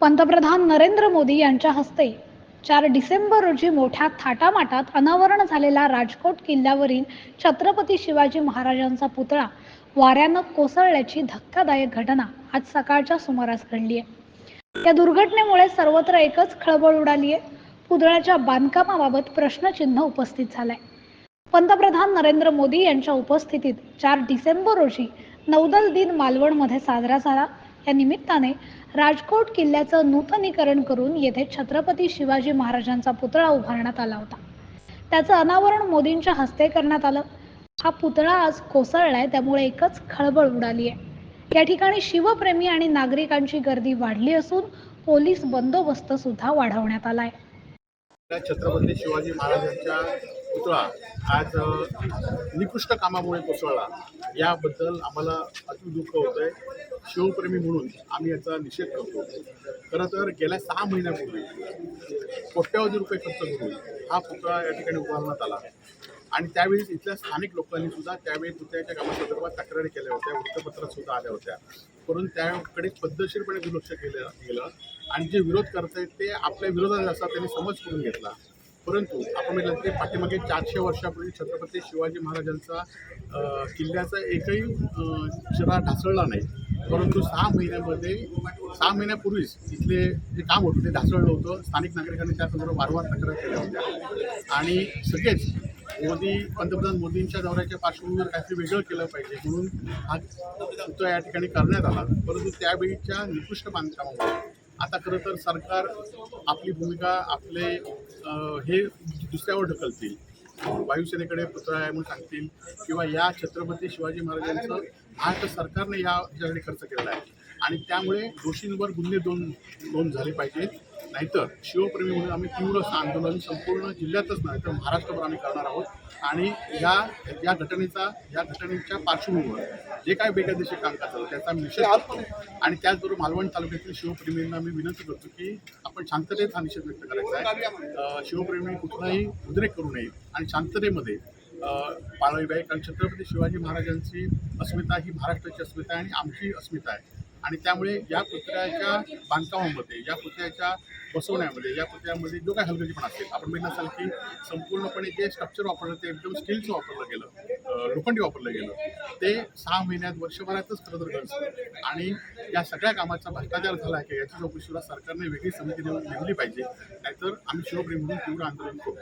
पंतप्रधान नरेंद्र मोदी यांच्या हस्ते चार डिसेंबर रोजी मोठ्या थाटामाटात अनावरण झालेला राजकोट किल्ल्यावरील छत्रपती शिवाजी महाराजांचा पुतळा वाऱ्यानं कोसळल्याची धक्कादायक घटना आज सकाळच्या सुमारास घडली आहे. या दुर्घटनेमुळे सर्वत्र एकच खळबळ उडाली आहे पुतळ्याच्या बांधकामाबाबत प्रश्नचिन्ह उपस्थित झालंय. पंतप्रधान नरेंद्र मोदी यांच्या उपस्थितीत चार डिसेंबर रोजी नौदल दिन मालवणमध्ये साजरा झाला. या निमित्ताने राजकोट किल्ल्याचं नूतनीकरण करून येथे छत्रपती शिवाजी महाराजांचा पुतळा उभारण्यात आला होता. त्याचं अनावरण मोदींच्या हस्ते करण्यात आलं. हा पुतळा आज कोसळलाय त्यामुळे एकच खळबळ उडाली आहे. या ठिकाणी शिवप्रेमी आणि नागरिकांची गर्दी वाढली असून पोलीस बंदोबस्त सुद्धा वाढवण्यात आलाय. छत्रपती शिवाजी महाराजांच्या पुतळा आज निकृष्ट कामामुळे कोसळला. याबद्दल आम्हाला अति दुःख होतं आहे शिवप्रेमी म्हणून आम्ही याचा निषेध करतो. खरं तर गेल्या सहा महिन्यापूर्वी कोट्यावधी रुपये खर्च करून हा पुतळा या ठिकाणी उभारण्यात आला. आणि त्यावेळी इथल्या स्थानिक लोकांनी सुद्धा त्यावेळी पुतळ्याच्या कामासंदर्भात तक्रारी केल्या होत्या वृत्तपत्रात सुद्धा आल्या होत्या. परंतु त्याकडे पद्धतशीरपणे दुर्लक्ष केलं गेलं. आणि जे विरोध करत आहेत ते आपल्या विरोधात असा त्यांनी समज करून घेतला. परंतु आपण म्हटलं की पाठीमागे चारशे वर्षापूर्वी छत्रपती शिवाजी महाराजांचा किल्ल्याचा एकही चिरा शिरा ढासळला नाही. परंतु सहा महिन्यामध्ये सहा महिन्यापूर्वीच इथले जे काम होतं ते ढासळलं होतं. स्थानिक नागरिकांनी त्या संदर्भात वारंवार तक्रार केल्या होत्या. आणि सगळेच मोदी पंतप्रधान मोदींच्या दौऱ्याच्या पार्श्वभूमीवर काहीतरी वेगळं केलं पाहिजे म्हणून हा तो या ठिकाणी करण्यात आला. परंतु त्यावेळीच्या निकृष्ट बांधकामामुळे आता खरं तर सरकार आपली भूमिका आपले हे दुसऱ्यावर ढकलतील. वायुसेनेकडे पुतळा आहे म्हणून सांगतील किंवा या छत्रपती शिवाजी महाराजांचं महाराष्ट्र सरकारने या ह्याच्यासाठी खर्च केलेला आहे. आणि त्यामुळे दोषींवर गुन्हे दोन नोंद झाले पाहिजेत नाहीतर शिवप्रेमी म्हणून आम्ही तीव्र आंदोलन संपूर्ण जिल्ह्यातच नाही तर महाराष्ट्रभर आम्ही करणार आहोत. आणि या या घटनेचा या घटनेच्या पार्श्वभूमीवर जे काय बेकायदेशीर कामकाज झालं त्याचा आम्ही निषेध करतो. आणि त्याचबरोबर मालवण तालुक्यातील शिवप्रेमींना मी विनंती करतो की आपण शांततेत हा निषेध व्यक्त करायचा आहे. शिवप्रेमी कुठलाही उद्रेक करू नये आणि शांततेमध्ये पालवीबाई कारण छत्रपती शिवाजी महाराजांची अस्मिता ही महाराष्ट्राची अस्मिता आहे आणि आमची अस्मिता आहे. आणि त्यामुळे या पुतळ्याच्या बांधकामामध्ये या पुतळ्याच्या बसवण्यामध्ये या पुतळ्यामध्ये जो काही हलगर्जीपणा असेल आपण बघितलं असाल की संपूर्णपणे जे स्ट्रक्चर वापरलं ते एकदम स्टीलचं वापरलं गेलं लोखंडी वापरलं गेलं ते सहा महिन्यात वर्षभरातच खरं तर गरजतं आणि या सगळ्या कामाचा भ्रष्टाचार झाला आहे का याची चौकशीला सरकारने वेगळी समिती नेमली पाहिजे नाहीतर आम्ही शिवप्रेमी म्हणून तीव्र आंदोलन करू.